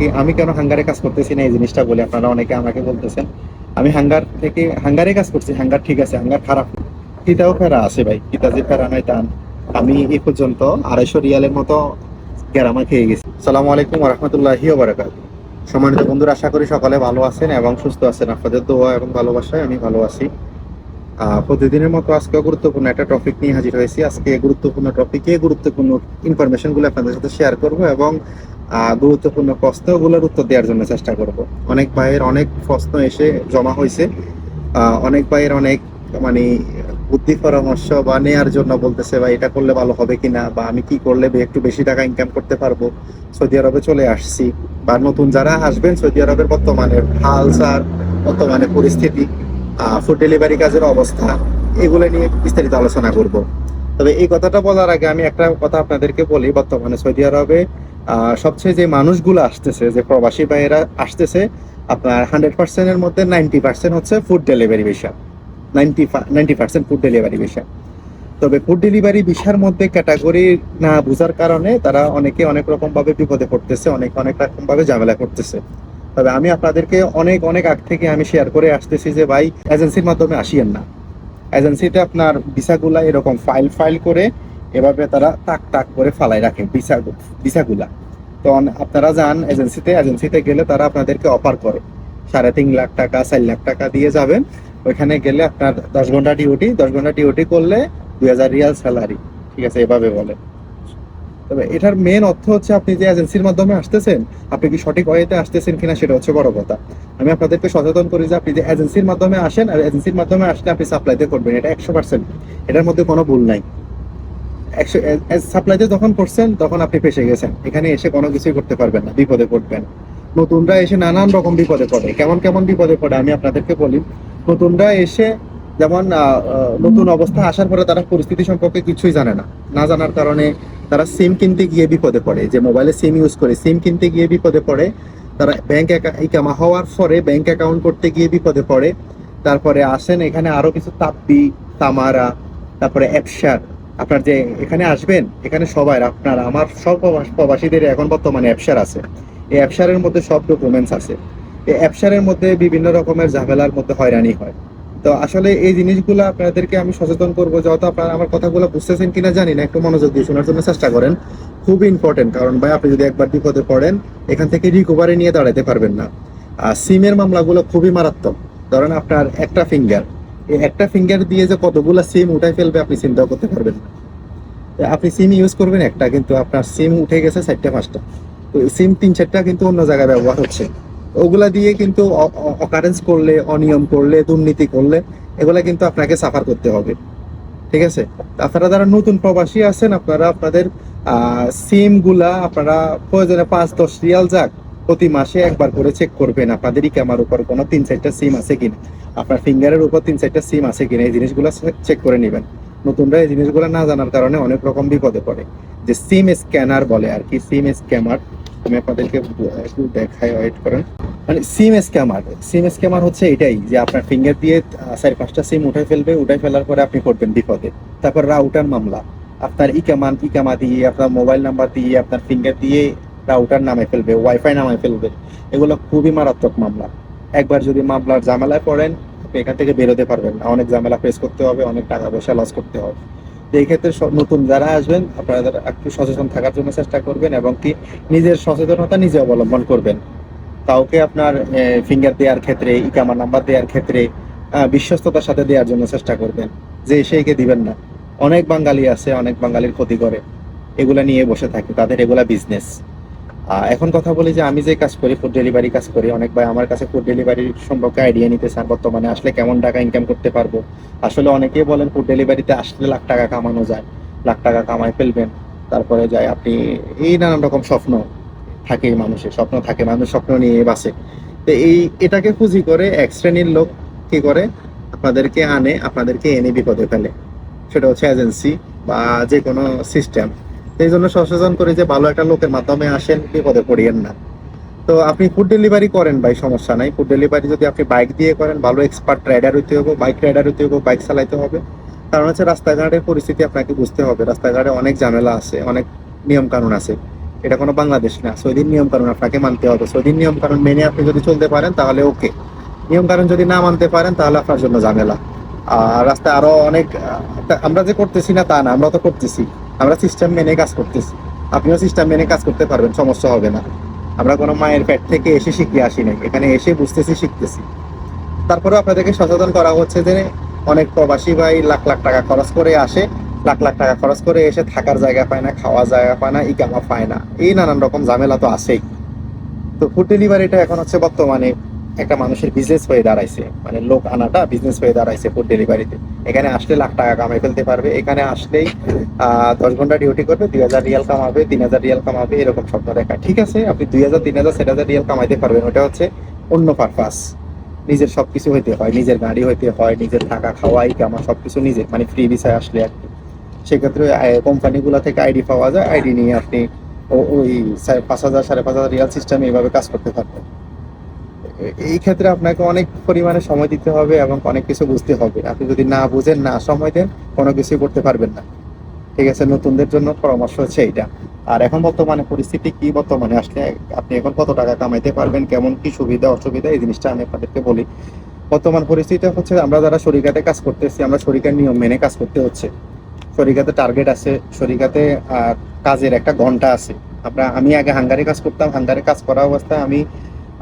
কি আমি কেন হাঙ্গারে কাজ করতেছি না এই জিনিসটা বলে আপনারা অনেকে আমাকে বলতেছেন। আমি হাঙ্গার থেকে হাঙ্গারে কাজ করছি, হাঙ্গার ঠিক আছে, হাঙ্গার খারাপ কিতাও ফেরা আছে ভাই, কিতা যে ফেরা নাই টান আমি এই পর্যন্ত আড়াইশো রিয়ালের মতো গ্যারামা খেয়ে গেছি। সালামু আলাইকুম রহমতুল্লাহি বারাকাত সম্মানিত বন্ধুরা, আশা করি সকালে ভালো আছেন এবং সুস্থ আছেন। আপনাদের দোয়া এবং ভালোবাসায় আমি ভালো আছি। প্রতিদিনের মতো আজকে গুরুত্বপূর্ণ একটা টপিক নিয়ে হাজির হয়েছি। আজকে গুরুত্বপূর্ণ টপিকে গুরুত্বপূর্ণ ইনফরমেশনগুলো আপনাদের সাথে শেয়ার করব এবং গুরুত্বপূর্ণ প্রশ্নগুলোর উত্তর দেওয়ার জন্য চেষ্টা করব। অনেক ভাইয়ের অনেক প্রশ্ন এসে জমা হয়েছে অনেক ভাইয়ের অনেক মানে বুদ্ধি পরামর্শ বা নেয়ার জন্য বলতেছে বা এটা করলে ভালো হবে কিনা বা আমি কি করলে একটু বেশি টাকা ইনকাম করতে পারব? সৌদি আরবে চলে আসছি। বা নতুন যারা আসবেন, সৌদি আরবের বর্তমানে হাল, সার, বর্তমানে পরিস্থিতি ফুড ডেলিভারি কাজের অবস্থা, এগুলো নিয়ে বিস্তারিত আলোচনা করব। তবে এই কথাটা বলার আগে আমি একটা কথা আপনাদেরকে বলি। বর্তমানে সৌদি আরবে সবচেয়ে যে মানুষগুলো আসতেছে, যে প্রবাসী ভাইয়েরা আসতেছে, আপনার হান্ড্রেড পার্সেন্টের মধ্যে নাইনটি পার্সেন্ট হচ্ছে ফুড ডেলিভারি বিষয় ninety ninety percent food delivery বিষয় তবে ফুড ডেলিভারি বিষয়ের মধ্যে ক্যাটাগরি না বোঝার কারণে তারা অনেকে অনেক রকমভাবে বিপদে পড়তেছে, অনেক অনেক রকমভাবে ঝামেলা করতেছে তবে আমি আপনাদেরকে অনেক অনেক আগ থেকে আমি শেয়ার করে আসতেছি যে, ভাই এজেন্সির মাধ্যমে আসিয়েন না। এজেন্সিতে আপনার ভিসাগুলা এরকম ফাইল ফাইল করে এভাবে তারা টাক টাক করে ফালাই রাখে ভিসা ভিসাগুলা। তো আপনারা যান এজেন্সিতে এজেন্সিতে গেলে তারা আপনাদেরকে অফার করে। সাড়ে তিন লাখ টাকা, চার লাখ টাকা দিয়ে যাবেন। ওইখানে গেলে আপনার দশ ঘণ্টা ডিউটি দশ ঘণ্টা ডিউটি করলে দুই হাজার রিয়াল স্যালারি ঠিক আছে, এভাবে বলে। তবে এটার মেন অর্থ হচ্ছে আপনি যে এজেন্সির মাধ্যমে আসতেছেন, আপনি কি সঠিক ওয়েতে আসতেছেন কিনা সেটা হচ্ছে বড় কথা। আমি আপনাদেরকে সচেতন করি যে আপনি যে এজেন্সির মাধ্যমে আসেন, আর এজেন্সির মাধ্যমে আসলে আপনি সাপ্লাইতে করবেন। এটা একশো পার্সেন্ট এটার মধ্যে কোনো ভুল নাই। সাপ্লাইতে যখন করছেন, তখন আপনি ফেসে গেছেন। এখানে এসে কোনো কিছুই করতে পারবেন না, বিপদে পড়বেন। নতুনরা এসে নানান রকম বিপদে পড়ে। কেমন কেমন বিপদে পড়ে, আমি আপনাদেরকে বলি। নতুনরা এসে যেমন নতুন অবস্থা আসার পরে তারা পরিস্থিতি সম্পর্কে কিছুই জানে না। না জানার কারণে তারা সিম কিনতে গিয়ে বিপদে পড়ে। যে মোবাইলে সিম ইউজ করে সিম কিনতে গিয়ে বিপদে পড়ে। তারা ব্যাংক ইকামা হওয়ার পরে ব্যাংক অ্যাকাউন্ট করতে গিয়ে বিপদে পড়ে। তারপরে আসেন, এখানে আরও কিছু তাপ্পি তামারা তারপরে অ্যাপসার আপনার যে এখানে আসবেন, এখানে সবাই, আপনার আমার সব প্রবাস- প্রবাসীদের এখন বর্তমানে অ্যাপসার আছে। এই অ্যাপসারের মধ্যে সব ডকুমেন্টস আছে। এই অ্যাপসারের মধ্যে বিভিন্ন রকমের ঝামেলার মধ্যে হয়রানি হয়। তো আসলে এই জিনিসগুলো আপনাদেরকে আমি সচেতন করব, যেহেতু আপনারা আমার কথাগুলো বুঝতেছেন কিনা জানি না, একটু মনোযোগ দিয়ে শোনার জন্য চেষ্টা করেন। খুবই ইম্পর্টেন্ট কারণ ভাই, আপনি যদি একবার বিপদে পড়েন, এখান থেকে রিকভারি নিয়ে দাঁড়াতে পারবেন না। আর সিমের মামলাগুলো খুবই মারাত্মক। ধরেন আপনার একটা ফিঙ্গার একটা ফিঙ্গার দিয়ে যে কতগুলো সিম উঠাই ফেলবে আপনি চিন্তাও করতে পারবেন না। আপনি সিম ইউজ করবেন একটা, কিন্তু আপনার সিম উঠে গেছে চারটা, পাঁচটা। তো সিম তিন, চারটা কিন্তু অন্য জায়গায় ব্যবহার হচ্ছে। ওগুলা দিয়ে কিন্তু অকারেন্স করলে, অনিয়ম করলে, দুর্নীতি করলে, এগুলা কিন্তু আপনাকে সাফার করতে হবে। ঠিক আছে? আপনারা যারা নতুন প্রবাসী আছেন, আপনারা আপনাদের সিমগুলা আপনারা প্রয়োজনে পাঁচ, দশ রিয়াল যাক প্রতি মাসে একবার করে চেক করবেন আপনাদের ইকামার উপর কোনো তিন চারটা সিম আছে কিনা। আপনার ফিঙ্গারের উপর তিন চারটা সিম আছে কিনা, এই জিনিসগুলো চেক করে নেবেন। নতুনরা এই জিনিসগুলো না জানার কারণে অনেক রকম বিপদে পড়ে। যে সিম স্ক্যানার বলে আর কি সিম স্ক্যামার আমি আপনাদেরকে একটু দেখাই ওয়েট করেন। মানে সিম স্ক্যামার সিম স্ক্যামার হচ্ছে এটাই যে আপনার ফিঙ্গার দিয়ে চার পাঁচটা সিম উঠে ফেলবে উঠে ফেলার পরে আপনি করবেন বিপদে। তারপর রাউটার মামলা। আপনার ইকামান ইকামা দিয়ে, আপনার মোবাইল নাম্বার দিয়ে, আপনার ফিঙ্গার দিয়ে রাউটার নামে ফেলবে ওয়াইফাই নামে ফেলবে। এগুলো খুবই মারাত্মক মামলা। একবার যদি মামলার ঝামেলায় পড়েন এখান থেকে বেরোতে পারবেন না। অনেক ঝামেলা ফেস করতে হবে, অনেক টাকা পয়সা লস করতে হবে। এই ক্ষেত্রে নতুন যারা আসবেন, আপনারা একটু সচেতন থাকার জন্য চেষ্টা করবেন এবং কি নিজের সচেতনতা নিজে অবলম্বন করবেন। কাউকে আপনার ফিঙ্গার দেওয়ার ক্ষেত্রে ইকামা নাম্বার দেওয়ার ক্ষেত্রে বিশ্বস্ততার সাথে দেওয়ার জন্য চেষ্টা করবেন। যে সেইকে দিবেন না। অনেক বাঙালি আছে, অনেক বাঙালির ক্ষতি করে। এগুলা নিয়ে বসে থাকে। তাদের এগুলা বিজনেস এখন কথা বলি যে আমি যে কাজ করি ফুড ডেলিভারি কাজ করি, অনেক ভাই আমার কাছে ফুড ডেলিভারি সম্পর্কে আইডিয়া নিতে চান বর্তমানে, আসলে কেমন টাকা ইনকাম করতে পারব? আসলে অনেকেই বলেন ফুড ডেলিভারিতে আসলে লাখ টাকা কামানো যায়, লাখ টাকা কামায় ফেলবেন, তারপরে যায় আপনি, এই নানান রকম স্বপ্ন থাকে মানুষের, স্বপ্ন থাকে, মানুষ স্বপ্ন নিয়ে বাসে তো এই, এটাকে পুঁজি করে এক শ্রেণির লোক কি করে? আপনাদেরকে আনে, আপনাদেরকে এনে বিপদে ফেলে। সেটা হচ্ছে এজেন্সি বা যে কোনো সিস্টেম সেই জন্য সচেতন করে যে ভালো একটা লোকের মাধ্যমে আসেন, বিপদে পড়িয়েন না। তো আপনি ফুড ডেলিভারি করেন ভাই, সমস্যা নাই। ফুড ডেলিভারি যদি আপনি বাইক দিয়ে করেন, ভালো এক্সপার্ট রাইডার হইতে হবে বাইক রাইডার হইতে হবে বাইক চালাইতে হবে। কারণ হচ্ছে রাস্তাঘাটের পরিস্থিতি আপনাকে বুঝতে হবে। রাস্তাঘাটে অনেক ঝামেলা আছে, অনেক নিয়ম কানুন আছে। এটা কোনো বাংলাদেশ না, সৌদির নিয়ম কানুন আপনাকে মানতে হবে। সৌদির নিয়ম কানুন মেনে আপনি যদি চলতে পারেন, তাহলে ওকে নিয়ম কানুন যদি না মানতে পারেন, তাহলে আপনার জন্য ঝামেলা। আর রাস্তায় আরও অনেক আমরা যে করতেছি না তা না, আমরা তো করতেছি। আমরা সিস্টেম মেনে কাজ করতেছি। আপনিও সিস্টেম মেনে কাজ করতে পারবেন, সমস্যা হবে না। আমরা কোনো মায়ের পেট থেকে এসে শিখিয়ে আসি নাই, এখানে এসে বুঝতেছি, শিখতেছি। তারপরে আপনাদেরকে সচেতন করা হচ্ছে যে অনেক প্রবাসী ভাই লাখ লাখ টাকা খরচ করে আসে, লাখ লাখ টাকা খরচ করে এসে থাকার জায়গা পায় না খাওয়া জায়গা পায় না, ইকামা পায় না। এই নানান রকম ঝামেলা তো আছেই। তো ফুড ডেলিভারিটা এখন হচ্ছে বর্তমানে একটা মানুষের বিজনেস হয়ে দাঁড়াইছে। মানে লোক আনাটা বিজনেস হয়ে দাঁড়াইছে ফুড ডেলিভারিতে এখানে আসলে লাখ টাকা কামাই ফেলতে পারবে। এখানে আসলেই দশ ঘণ্টা ডিউটি করবে, দুই হাজার রিয়াল কামাবে, তিন হাজার রিয়াল কামাবে, এরকম স্বপ্ন দেখা। ঠিক আছে, আপনি দুই হাজার, তিন হাজার, চার হাজার রিয়াল কামাইতে পারবেন। ওটা হচ্ছে অন্য পারপাস নিজের সবকিছু হইতে হয়। নিজের গাড়ি হইতে হয়, নিজের থাকা খাওয়াই কামা, সবকিছু নিজে। মানে ফ্রি ভিসায় আসলে আর কি। সেক্ষেত্রে কোম্পানিগুলো থেকে আইডি পাওয়া যায়। আইডি নিয়ে আপনি ওই পাঁচ হাজার, সাড়ে পাঁচ হাজার রিয়াল সিস্টেম এইভাবে কাজ করতে এ- এই ক্ষেত্রে আপনাকে অনেক পরিমাণে সময় দিতে হবে এবং অনেক কিছু বুঝতে হবে। আপনি যদি না বুঝেন না সময় দেন কোনো কিছুই করতে পারবেন না। ঠিক আছে? নতুনদের জন্য পরামর্শ হচ্ছে এইটা। আর এখন বর্তমানে পরিস্থিতি কি? বর্তমানে আসলে আপনি এখন কত টাকা কামাইতে পারবেন? কেমন কি সুবিধা অসুবিধা? এই জিনিসটা আমি আপনাদেরকে বলি। বর্তমান পরিস্থিতি হচ্ছে আমরা যারা শরিকাতে কাজ করতেছি আমরা শরিকার নিয়ম মেনে কাজ করতে হচ্ছে। শরিকাতে টার্গেট আছে শরিকাতে আহ, কাজের একটা ঘণ্টা আছে। আমরা আমি আগে হাঙ্গারে কাজ করতাম হাঙ্গারে কাজ করা অবস্থায় আমি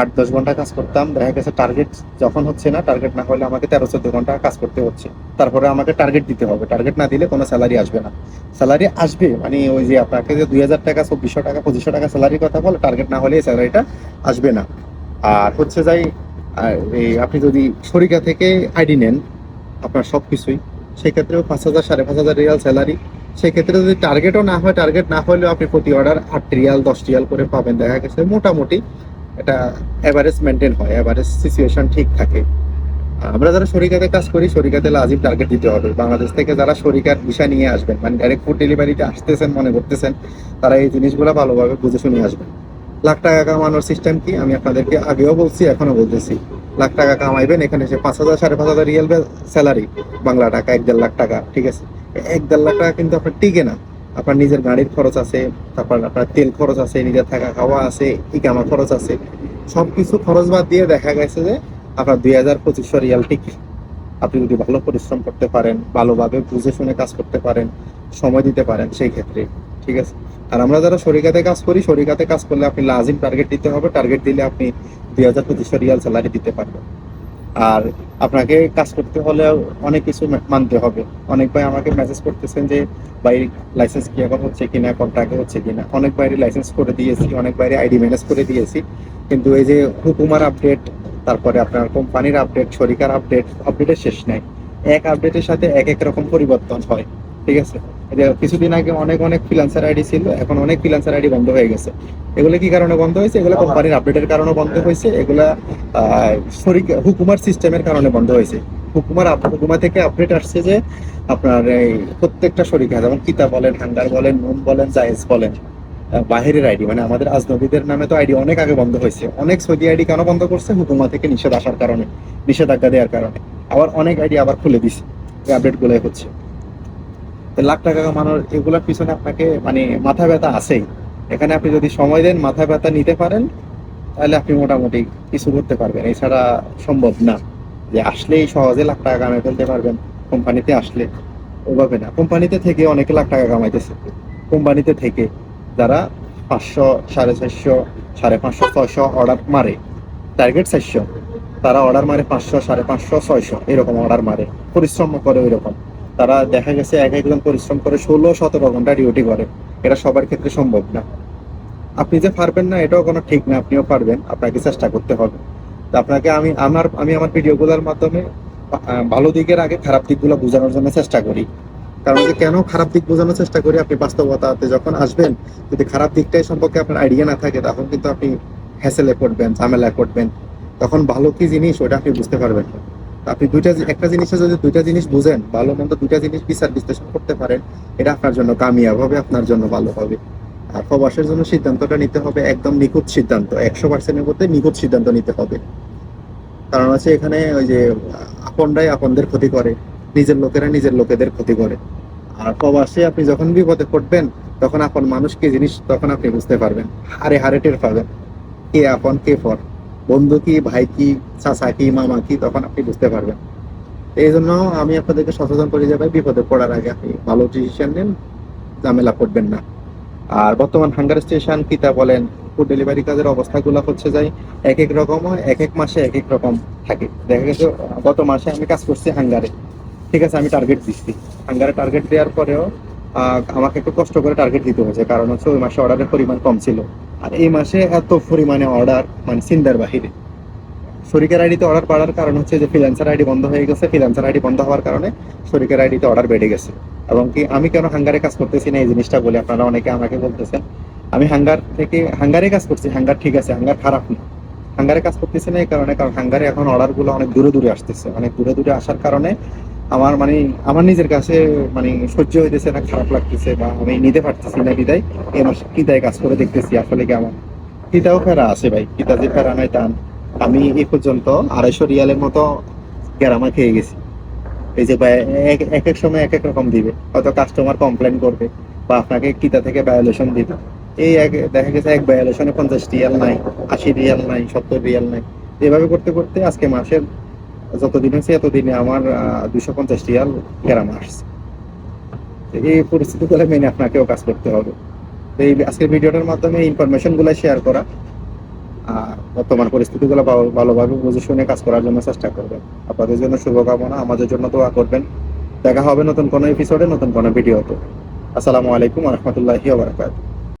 আট, দশ ঘণ্টা কাজ করতাম। দেখা গেছে টার্গেট যখন হচ্ছে না টার্গেট না হলে আমাকে তেরো, চোদ্দ ঘণ্টা কাজ করতে হচ্ছে। তারপরে আমাকে টার্গেট দিতে হবে। টার্গেট না দিলে কোনো স্যালারি আসবে না। স্যালারি আসবে মানে ওই যে আপনাকে যে দুই হাজার টাকা, চব্বিশশো টাকা, পঁচিশশো টাকা স্যালারির কথা বলে টার্গেট না হলে স্যালারিটা আসবে না। আর হচ্ছে যাই এই আপনি যদি শরিকা থেকে আইডি নেন, আপনার সব কিছুই সেক্ষেত্রেও পাঁচ হাজার, সাড়ে পাঁচ হাজার রিয়াল স্যালারি সেক্ষেত্রে যদি টার্গেটও না হয় টার্গেট না হলেও আপনি প্রতি অর্ডার আট রিয়াল, দশ রিয়াল করে পাবেন। দেখা গেছে মোটামুটি এটা অ্যাভারেজ মেনটেন হয় অ্যাভারেজ সিচুয়েশন ঠিক থাকে। আমরা যারা শরিকাতে কাজ করি, শরিকাতে লাজিম টার্গেট দিতে হবে। বাংলাদেশ থেকে যারা শরিকার বিষয় নিয়ে আসবেন মানে ডাইরেক্ট ফুড ডেলিভারিতে আসতেছেন, মনে করতেছেন, তারা এই জিনিসগুলো ভালোভাবে বুঝে শুনে আসবেন। লাখ টাকা কামানোর সিস্টেম কি? আমি আপনাদেরকে আগেও বলছি এখনও বলতেছি। লাখ টাকা কামাইবেন, এখানে এসে পাঁচ হাজার, সাড়ে পাঁচ হাজার রিয়েল স্যালারি বাংলা টাকা, এক দেড় লাখ টাকা, ঠিক আছে? এক দেড় লাখ টাকা কিন্তু আপনার টিকে না। আপনার নিজের গাড়ির খরচ আছে, তারপর আপনার তেল খরচ আছে, নিজের থাকা খাওয়া আছে ইকামা খরচ আছে। সবকিছু খরচ বাদ দিয়ে দেখা গেছে যে আপনার দুই হাজার পঁচিশশো রিয়াল টিকে আপনি যদি ভালো পরিশ্রম করতে পারেন, ভালোভাবে বুঝে শুনে কাজ করতে পারেন, সময় দিতে পারেন সেই ক্ষেত্রে, ঠিক আছে? আর আমরা যারা শরিকাতে কাজ করি, শরিকাতে কাজ করলে আপনি লাজিম টার্গেট দিতে হবে। টার্গেট দিলে আপনি দুই হাজার পঁচিশশো রিয়াল স্যালারি দিতে পারবেন। আর আপনাকে কাজ করতে হলে অনেক কিছু মানতে হবে। অনেক ভাই আমাকে মেসেজ করতেছেন যে বাইরে লাইসেন্স কি এখন হচ্ছে কিনা কন্ট্রাক্টে হচ্ছে কিনা? অনেক বাইরে লাইসেন্স করে দিয়েছি, অনেক বাইরে আইডি ম্যানেজ করে দিয়েছি। কিন্তু এই যে হুকুমার আপডেট তারপরে আপনার কোম্পানির আপডেট শরিকার আপডেট আপডেটের শেষ নাই। এক আপডেটের সাথে এক এক রকম পরিবর্তন হয়, ঠিক আছে? যে কিছুদিন আগে অনেক অনেক ফ্রিল্যান্সার আইডি ছিল এখন অনেক ফ্রিল্যান্সার আইডি বন্ধ হয়ে গেছে। এগুলো কি কারণে বন্ধ হয়েছে? এগুলো কোম্পানির আপডেটের কারণে বন্ধ হয়েছে এগুলা শরিক হুকুমার সিস্টেমের কারণে বন্ধ হয়েছে। হুকুমার হুকুমা থেকে আপডেট আসছে যে আপনার এই প্রত্যেকটা শরিকা যেমন কিতা বলেন হাঙ্গার বলেন নুন বলেন জায়েজ বলেন বাহিরের আইডি মানে আমাদের আজনবীদের নামে তো আইডি অনেক আগে বন্ধ হয়েছে। অনেক সৌদি আইডি কেন বন্ধ করছে? হুকুমা থেকে নিষেধ আসার কারণে নিষেধাজ্ঞা দেওয়ার কারণে। আবার অনেক আইডি আবার খুলে দিছে এই আপডেট গুলোই হচ্ছে। লাখ টাকা কামানোর এগুলোর পিছনে আপনাকে মানে মাথা ব্যথা আছেই। এখানে আপনি যদি সময় দেন, মাথা ব্যথা নিতে পারেন, তাহলে আপনি মোটামুটি কিছু করতে পারবেন। এছাড়া সম্ভব না যে আসলেই সহজে লাখ টাকা কামাই ফেলতে পারবেন। কোম্পানিতে আসলে ওভাবে না। কোম্পানিতে থেকে অনেকে লাখ টাকা কামাইতেছে। কোম্পানিতে থেকে যারা পাঁচশো, সাড়ে চারশো সাড়ে পাঁচশো, ছয়শো অর্ডার মারে, টার্গেট চারশো, তারা অর্ডার মারে পাঁচশো, সাড়ে পাঁচশো, ছয়শো, এরকম অর্ডার মারে। পরিশ্রম করে ওই রকম তারা দেখা গেছে এক একজন পরিশ্রম করে ষোলো সতেরো ঘণ্টা ডিউটি করে। এটা সবার ক্ষেত্রে সম্ভব না। আপনি যে পারবেন না, এটাও কোনো ঠিক না। আপনিও পারবেন, আপনাকে চেষ্টা করতে হবে। তো আপনাকে আমি, আমার আমি আমার ভিডিওগুলোর মাধ্যমে ভালো দিকের আগে খারাপ দিকগুলো বোঝানোর জন্য চেষ্টা করি। কারণ যে কেন খারাপ দিক বোঝানোর চেষ্টা করি, আপনি বাস্তবতাতে যখন আসবেন, যদি খারাপ দিকটাই সম্পর্কে আপনার আইডিয়া না থাকে, তখন কিন্তু আপনি হ্যাসেলে পড়বেন, ঝামেলায় পড়বেন। তখন ভালো কি জিনিস ওটা আপনি বুঝতে পারবেন না। আপনি দুইটা একটা জিনিসে যদি দুইটা জিনিস বুঝেন, ভালো মন্দ দুইটা জিনিস বিচার বিশ্লেষণ করতে পারেন, এটা আপনার জন্য কামিয়াব হবে, আপনার জন্য ভালো হবে। আর প্রবাসের জন্য সিদ্ধান্তটা নিতে হবে, একদম নিখুঁত সিদ্ধান্ত, একশো পার্সেন্টের মধ্যে নিখুঁত সিদ্ধান্ত নিতে হবে। কারণ আছে এখানে ওই যে আপনরাই আপনদের ক্ষতি করে, নিজের লোকেরা নিজের লোকেদের ক্ষতি করে। আর প্রবাসে আপনি যখন বিপদে পড়বেন, তখন আপন মানুষ কি জিনিস তখন আপনি বুঝতে পারবেন, হারে হারে টের পাবেন, কে আপন, কে পর। বন্ধু কি, ভাই কি, চাচা কি, মামা কি, তখন আপনি বুঝতে পারবেন। এই জন্য আমি আপনাদেরকে সচেতন করে যাবে বিপদে পড়ার আগে আপনি ভালো ডিসিশন নেন, ঝামেলা করবেন না। আর বর্তমান হাঙ্গার স্টেশন কিতা বলেন ফুড ডেলিভারি কাজের অবস্থাগুলো হচ্ছে যাই, এক এক রকম এক এক মাসে এক এক রকম থাকে। দেখা গেছে, গত মাসে আমি কাজ করছি হাঙ্গারে ঠিক আছে, আমি টার্গেট দিচ্ছি। হাঙ্গারে টার্গেট দেওয়ার পরেও আমাকে একটু কষ্ট করে টার্গেট দিতে হয়েছে। কারণ হচ্ছে ওই মাসে অর্ডারের পরিমাণ কম ছিল। আর এই মাসে এত পরিমাণে অর্ডার মানে চিন্তার বাহিরে। শরিকের আইডিতে অর্ডার বাড়ার কারণ হচ্ছে যে ফ্রিল্যান্সার আইডি বন্ধ হয়ে গেছে। ফিলান্সার আইডি বন্ধ হওয়ার কারণে শরিকের আইডিতে অর্ডার বেড়ে গেছে। এবং কি আমি কেন হাঙ্গারে কাজ করতেছি না এই জিনিসটা বলে? আপনারা অনেকে আমাকে বলতেছেন, আমি হাঙ্গার থেকে, হাঙ্গারে কাজ করছি, হাঙ্গার ঠিক আছে, হাঙ্গার খারাপ না। হাঙ্গারে কাজ করতেছি না এই কারণে, কারণ হাঙ্গারে এখন অর্ডারগুলো অনেক দূরে দূরে আসতেছে। অনেক দূরে দূরে আসার কারণে আমার মানে আমার নিজের কাছে মানে সহ্য হইতেছে না, খারাপ লাগতেছে বা আমি নিতে পারতেছি না বিদায়। এ মাসে কিতায় কাজ করে দেখতেছি আসলে কি আমার কিতাও ফেরা আছে ভাই, কিতা যে ফেরা নাই টান আমি এ পর্যন্ত আড়াইশো রিয়ালের মতো গ্যারামা খেয়ে গেছি। এই যে এক এক সময় এক এক রকম দিবে। হয়তো কাস্টমার কমপ্লেন করবে বা আপনাকে কিতা থেকে ভায়োলেশন দিবে। এই এক, দেখা গেছে এক ভায়োলেশনে পঞ্চাশ রিয়াল নাই, আশি রিয়াল নাই, সত্তর রিয়াল নাই। এভাবে করতে করতে আজকে মাসের যতদিন হয়েছে এতদিনে আমার দুশো পঞ্চাশ রিয়াল গ্রামে আসছে। এই পরিস্থিতিগুলো মেনে আপনাকেও কাজ করতে হবে। তো এই আজকের ভিডিওটার মাধ্যমে ইনফরমেশনগুলো শেয়ার করা, আর বর্তমান পরিস্থিতিগুলো ভালো- ভালোভাবে বুঝে শুনে কাজ করার জন্য চেষ্টা করবেন। আপনাদের জন্য শুভকামনা, আমাদের জন্য দোয়া করবেন। দেখা হবে নতুন কোনো এপিসোডে নতুন কোনো ভিডিওতে আসসালামু আলাইকুম রহমতুল্লাহি ওবরাকাতুহু